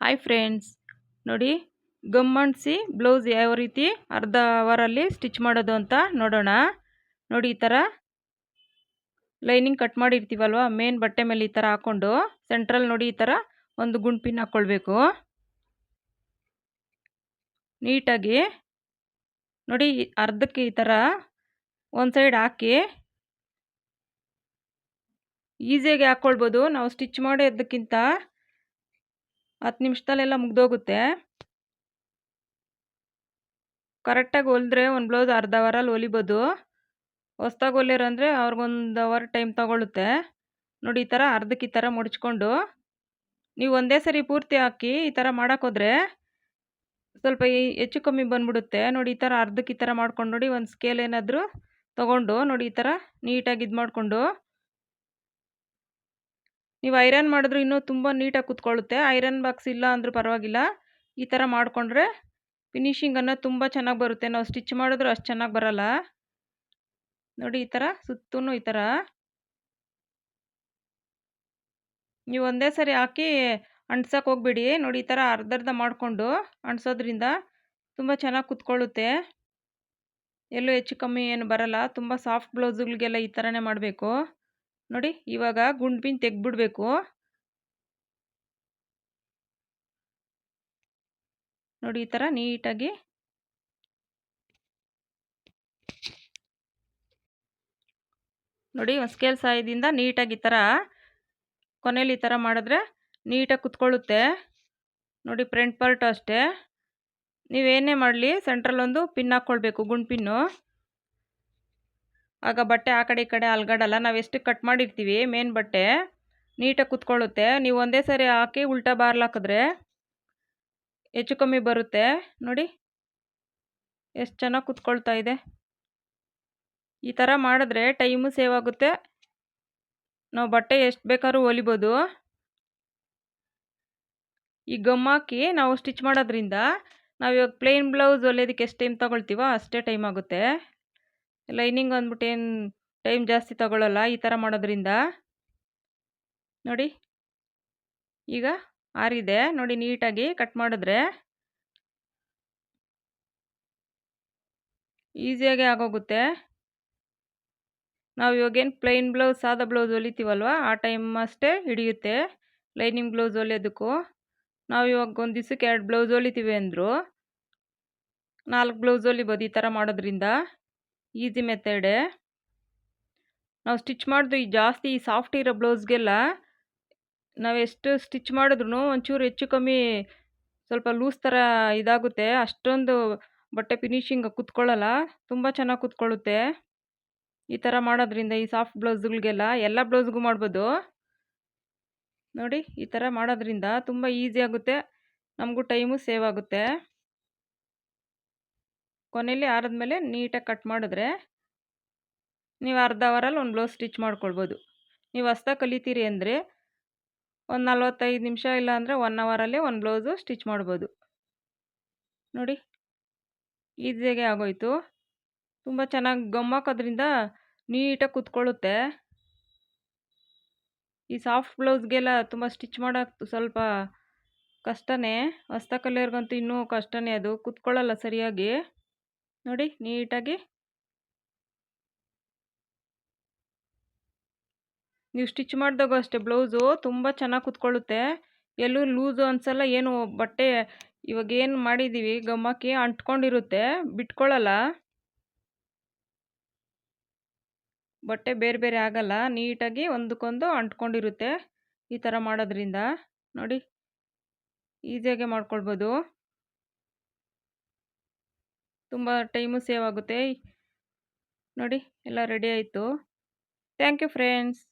Hi friends ನೋಡಿ, gum ಅಂಟಿಸಿ blouse ಯಾವ ರೀತಿ ಅರ್ಧ ಅವರಲ್ಲಿ ಸ್ಟಿಚ್ ಮಾಡೋದು ಅಂತ ನೋಡೋಣ. ನೋಡಿ, ಈ ಥರ ಲೈನಿಂಗ್ ಕಟ್ ಮಾಡಿರ್ತೀವಲ್ವ ಮೇನ್ ಬಟ್ಟೆ ಮೇಲೆ ಈ ಥರ ಹಾಕ್ಕೊಂಡು ಸೆಂಟ್ರಲ್ ನೋಡಿ ಈ ಥರ ಒಂದು ಗುಂಡು ಪಿನ್ ಹಾಕ್ಕೊಳ್ಬೇಕು ನೀಟಾಗಿ ನೋಡಿ, ಅರ್ಧಕ್ಕೆ ಈ ಥರ ಒಂದು ಸೈಡ್ ಹಾಕಿ ಈಸಿಯಾಗಿ ಹಾಕ್ಕೊಳ್ಬೋದು ನಾವು ಸ್ಟಿಚ್ ಮಾಡೋದಕ್ಕಿಂತ ಹತ್ತು ನಿಮಿಷದಲ್ಲೆಲ್ಲ ಮುಗ್ದೋಗುತ್ತೆ. ಕರೆಕ್ಟಾಗಿ ಹೊಲಿದ್ರೆ ಒಂದು ಬ್ಲೌಸ್ ಅರ್ಧ ಅವರಲ್ಲಿ ಹೊಲಿಬೋದು. ಹೊಸ್ದಾಗಿ ಹೊಲಿಯೋರಂದರೆ ಅವ್ರಿಗೊಂದು ಅವರ್ ಟೈಮ್ ತಗೊಳ್ಳುತ್ತೆ ನೋಡಿ, ಈ ಥರ ಅರ್ಧಕ್ಕೆ ಈ ಥರ ಮುಡಿಸ್ಕೊಂಡು ನೀವು ಒಂದೇ ಸರಿ ಪೂರ್ತಿ ಹಾಕಿ ಈ ಥರ ಮಾಡೋಕ್ಕೋದ್ರೆ ಸ್ವಲ್ಪ ಹೆಚ್ಚು ಕಮ್ಮಿ ಬಂದ್ಬಿಡುತ್ತೆ. ನೋಡಿ, ಈ ಥರ ಅರ್ಧಕ್ಕೆ ಈ ಥರ ಮಾಡ್ಕೊಂಡು ನೋಡಿ, ಒಂದು ಸ್ಕೇಲ್ ಏನಾದರೂ ತೊಗೊಂಡು ನೋಡಿ, ಈ ಥರ ನೀಟಾಗಿ ಇದು ಮಾಡಿಕೊಂಡು ನೀವು ಐರನ್ ಮಾಡಿದ್ರು ಇನ್ನೂ ತುಂಬ ನೀಟಾಗಿ ಕುತ್ಕೊಳ್ಳುತ್ತೆ. ಐರನ್ ಬಾಕ್ಸ್ ಇಲ್ಲ ಅಂದರೂ ಪರವಾಗಿಲ್ಲ. ಈ ಥರ ಮಾಡಿಕೊಂಡ್ರೆ ಫಿನಿಶಿಂಗ್ ಅನ್ನೋದು ತುಂಬ ಚೆನ್ನಾಗಿ ಬರುತ್ತೆ. ನಾವು ಸ್ಟಿಚ್ ಮಾಡಿದ್ರು ಅಷ್ಟು ಚೆನ್ನಾಗಿ ಬರಲ್ಲ. ನೋಡಿ ಈ ಥರ ಸುತ್ತೂ ಈ ಥರ. ನೀವು ಒಂದೇ ಸರಿ ಹಾಕಿ ಅಂಟ್ಸೋಕೆ ಹೋಗ್ಬಿಡಿ. ನೋಡಿ ಈ ಥರ ಅರ್ಧ ಮಾಡಿಕೊಂಡು ಅಂಟ್ಸೋದ್ರಿಂದ ತುಂಬ ಚೆನ್ನಾಗಿ ಕುತ್ಕೊಳ್ಳುತ್ತೆ. ಎಲ್ಲೂ ಹೆಚ್ಚು ಕಮ್ಮಿ ಏನು ಬರಲ್ಲ. ತುಂಬ ಸಾಫ್ಟ್ ಬ್ಲೌಸ್ಗಳಿಗೆಲ್ಲ ಈ ಥರನೇ ಮಾಡಬೇಕು. ನೋಡಿ ಇವಾಗ ಗುಂಡು ಪಿನ್ ತೆಗ್ದುಬಿಡ್ಬೇಕು. ನೋಡಿ ಈ ಥರ ನೀಟಾಗಿ. ನೋಡಿ ಒಂದು ಸ್ಕೇಲ್ ಸಹಾಯದಿಂದ ನೀಟಾಗಿ ಈ ಥರ ಕೊನೆಯಲ್ಲಿ ಈ ಥರ ಮಾಡಿದ್ರೆ ನೀಟಾಗಿ ಕುತ್ಕೊಳ್ಳುತ್ತೆ. ನೋಡಿ ಫ್ರಂಟ್ ಪಾರ್ಟು ಅಷ್ಟೇ. ನೀವೇನೇ ಮಾಡಲಿ ಸೆಂಟ್ರಲ್ಲೊಂದು ಪಿನ್ ಹಾಕ್ಕೊಳ್ಬೇಕು ಗುಂಡು ಪಿನ್ನು. ಆಗ ಬಟ್ಟೆ ಆ ಕಡೆ ಈ ಕಡೆ ಅಲ್ಗಾಡಲ್ಲ, ನಾವು ಎಷ್ಟು ಕಟ್ ಮಾಡಿರ್ತೀವಿ ಮೇನ್ ಬಟ್ಟೆ ನೀಟಾಗಿ ಕುತ್ಕೊಳ್ಳುತ್ತೆ. ನೀವು ಒಂದೇ ಸರಿ ಹಾಕಿ ಉಲ್ಟಾ ಬಾರ್ಲಾಕಿದ್ರೆ ಹೆಚ್ಚು ಕಮ್ಮಿ ಬರುತ್ತೆ. ನೋಡಿ, ಎಷ್ಟು ಚೆನ್ನಾಗಿ ಕುತ್ಕೊಳ್ತಾ ಇದೆ. ಈ ಥರ ಮಾಡಿದ್ರೆ ಟೈಮು ಸೇವ್ ಆಗುತ್ತೆ. ನಾವು ಬಟ್ಟೆ ಎಷ್ಟು ಬೇಕಾದ್ರೂ ಹೊಲಿಬೋದು. ಈ ಗಮ್ ಹಾಕಿ ನಾವು ಸ್ಟಿಚ್ ಮಾಡೋದ್ರಿಂದ ನಾವು ಇವಾಗ ಪ್ಲೇನ್ ಬ್ಲೌಸ್ ಹೊಲಿಯೋದಕ್ಕೆ ಎಷ್ಟು ಟೈಮ್ ತೊಗೊಳ್ತೀವೋ ಅಷ್ಟೇ ಟೈಮ್ ಆಗುತ್ತೆ. ಲೈನಿಂಗ್ ಅಂದ್ಬಿಟ್ಟು ಏನು ಟೈಮ್ ಜಾಸ್ತಿ ತಗೊಳ್ಳಲ್ಲ ಈ ಥರ ಮಾಡೋದ್ರಿಂದ? ನೋಡಿ. ಈಗ ಆರಿದೆ. ನೋಡಿ ನೀಟಾಗಿ ಕಟ್ ಮಾಡಿದ್ರೆ ಈಸಿಯಾಗಿ ಆಗೋಗುತ್ತೆ. ನಾವು ಇವಾಗೇನು ಪ್ಲೈನ್ ಬ್ಲೌಸ್ ಸಾದಾ ಬ್ಲೌಸ್ ಹೊಲಿತೀವಲ್ವ? ಆ ಟೈಮ್ ಅಷ್ಟೇ ಹಿಡಿಯುತ್ತೆ ಲೈನಿಂಗ್ ಬ್ಲೌಸ್ ಹೊಲಿಯೋದಕ್ಕೂ. ನಾವು ಇವಾಗ ಒಂದು ದಿವ್ಸಕ್ಕೆ ಎರಡು ಬ್ಲೌಸ್ ಹೊಲಿತೀವಿ ಅಂದರು. ನಾಲ್ಕು ಬ್ಲೌಸ್ ಹೊಲಿಬೋದು ಈ ಥರ ಮಾಡೋದ್ರಿಂದ. ಈಸಿ ಮೆಥಡ್ ನಾವು ಸ್ಟಿಚ್ ಮಾಡಿದ್ರು ಈ ಜಾಸ್ತಿ ಸಾಫ್ಟ್ ಇರೋ ಬ್ಲೌಸ್ಗೆಲ್ಲ ನಾವು ಎಷ್ಟು ಸ್ಟಿಚ್ ಮಾಡಿದ್ರು ಒಂಚೂರು ಹೆಚ್ಚು ಕಮ್ಮಿ ಸ್ವಲ್ಪ ಲೂಸ್ ಥರ ಇದಾಗುತ್ತೆ. ಅಷ್ಟೊಂದು ಬಟ್ಟೆ ಫಿನಿಶಿಂಗ್ ಕುತ್ಕೊಳ್ಳಲ್ಲ, ತುಂಬ ಚೆನ್ನಾಗಿ ಕುತ್ಕೊಳ್ಳುತ್ತೆ. ಈ ಥರ ಮಾಡೋದ್ರಿಂದ ಈ ಸಾಫ್ಟ್ ಬ್ಲೌಸ್ಗಳಿಗೆಲ್ಲ ಎಲ್ಲ ಬ್ಲೌಸ್ಗೂ ಮಾಡ್ಬೋದು. ನೋಡಿ, ಈ ಥರ ಮಾಡೋದ್ರಿಂದ ತುಂಬ ಈಸಿ ಆಗುತ್ತೆ, ನಮಗೂ ಟೈಮು ಸೇವ್ ಆಗುತ್ತೆ. ಕೊನೆಯಲ್ಲಿ ಆರಿದ್ಮೇಲೆ ನೀಟಾಗಿ ಕಟ್ ಮಾಡಿದ್ರೆ ನೀವು ಅರ್ಧ ಅವರಲ್ಲಿ ಒಂದು ಬ್ಲೌಸ್ ಸ್ಟಿಚ್ ಮಾಡ್ಕೊಳ್ಬೋದು. ನೀವು ಹೊಸ್ದಾಗಿ ಕಲಿತೀರಿ ಅಂದರೆ ಒಂದು ನಲ್ವತ್ತೈದು ನಿಮಿಷ ಇಲ್ಲ ಅಂದರೆ ಒನ್ ಅವರಲ್ಲೇ ಒಂದು ಬ್ಲೌಸು ಸ್ಟಿಚ್ ಮಾಡ್ಬೋದು. ನೋಡಿ, ಈಸಿಯಾಗೆ ಆಗೋಯ್ತು. ತುಂಬ ಚೆನ್ನಾಗಿ ಗಮ್ಮಾಕೋದ್ರಿಂದ ನೀಟಾಗಿ ಕೂತ್ಕೊಳ್ಳುತ್ತೆ. ಈ ಸಾಫ್ಟ್ ಬ್ಲೌಸ್ಗೆಲ್ಲ ತುಂಬ ಸ್ಟಿಚ್ ಮಾಡೋಕ್ಕೆ ಸ್ವಲ್ಪ ಕಷ್ಟನೇ. ಹೊಸ್ದಾಗಿ ಕಲಿಯೋರ್ಗಂತೂ ಇನ್ನೂ ಕಷ್ಟನೇ ಅದು. ಕುತ್ಕೊಳ್ಳಲ್ಲ ಸರಿಯಾಗಿ. ನೋಡಿ ನೀಟಾಗಿ. ನೀವು ಸ್ಟಿಚ್ ಮಾಡಿದಾಗ ಅಷ್ಟೇ, ಬ್ಲೌಸು ತುಂಬ ಚೆನ್ನಾಗಿ ಕುತ್ಕೊಳ್ಳುತ್ತೆ. ಎಲ್ಲೂ ಲೂಸು ಅನ್ಸಲ್ಲ, ಏನು ಬಟ್ಟೆ ಇವಾಗ ಏನು ಮಾಡಿದ್ದೀವಿ ಗಮ್ಮಕ್ಕೆ ಅಂಟ್ಕೊಂಡಿರುತ್ತೆ ಬಿಟ್ಕೊಳ್ಳಲ್ಲ ಬಟ್ಟೆ ಬೇರೆ ಬೇರೆ ಆಗಲ್ಲ, ನೀಟಾಗಿ ಒಂದಕ್ಕೊಂದು ಅಂಟ್ಕೊಂಡಿರುತ್ತೆ ಈ ಥರ ಮಾಡೋದ್ರಿಂದ. ನೋಡಿ, ಈಸಿಯಾಗೆ ಮಾಡ್ಕೊಳ್ಬೋದು. ತುಂಬ ಟೈಮು ಸೇವ್ ಆಗುತ್ತೆ. ನೋಡಿ ಎಲ್ಲ ರೆಡಿ ಆಯಿತು. Thank you friends.